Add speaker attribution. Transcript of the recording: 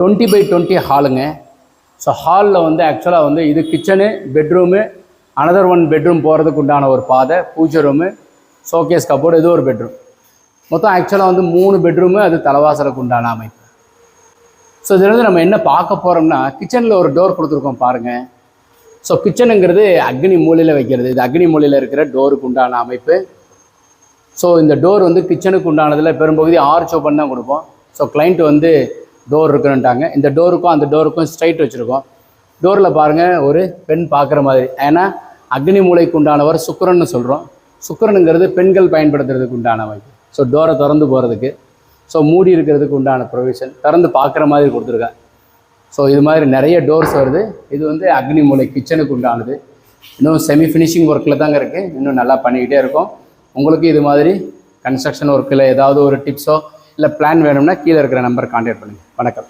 Speaker 1: Twenty by twenty ஹாலுங்க. So ஹாலில் வந்து ஆக்சுவலாக வந்து இது kitchen bedroom another one bedroom போகிறதுக்கு உண்டான ஒரு பாதை பூஜை ரூமு ஷோகேஸ் கப்போர்டு இது ஒரு பெட்ரூம் மொத்தம் ஆக்சுவலாக வந்து மூணு பெட்ரூமு அது தலைவாசலுக்கு உண்டான அமைப்பு. ஸோ இதுலருந்து நம்ம என்ன பார்க்க போகிறோம்னா கிச்சனில் ஒரு டோர் கொடுத்துருக்கோம் பாருங்கள் ஸோ கிச்சனுங்கிறது அக்னி மூலையில் வைக்கிறது. இது அக்னி மூலையில் இருக்கிற டோருக்கு உண்டான அமைப்பு. ஸோ இந்த டோர் வந்து கிச்சனுக்கு உண்டானதில் பெரும்பகுதி ஆர்ச் ஓப்பன் தான் கொடுப்போம். ஸோ கிளைண்ட் வந்து டோர் இருக்குன்னுட்டாங்க. இந்த டோருக்கும் அந்த டோருக்கும் ஸ்ட்ரைட் வச்சுருக்கோம். டோரில் பாருங்கள் ஒரு பெண் பார்க்குற மாதிரி. ஏன்னா அக்னி மூலைக்கு உண்டானவர் சுக்கிரன்னு சொல்கிறோம் சுக்கிரனுங்கிறது பெண்கள் பயன்படுத்துறதுக்கு உண்டானவை ஸோ டோரை திறந்து போகிறதுக்கு ஸோ மூடி இருக்கிறதுக்கு உண்டான ப்ரொவிஷன் திறந்து பார்க்குற மாதிரி கொடுத்துருக்கேன் ஸோ இது மாதிரி நிறைய டோர்ஸ் வருது. இது வந்து அக்னி மூலை கிச்சனுக்கு உண்டானது. இன்னும் செமி ஃபினிஷிங் ஒர்க்கில் தாங்க இருக்குது இன்னும் நல்லா பண்ணிக்கிட்டே இருக்கோம். உங்களுக்கு இது மாதிரி கன்ஸ்ட்ரக்ஷன் ஒர்க்கில் ஏதாவது ஒரு டிப்ஸோ இல்லை பிளான் வேணும்னா கீழே இருக்கிற நம்பர் கான்டாக்ட் பண்ணுங்கள் வணக்கம்.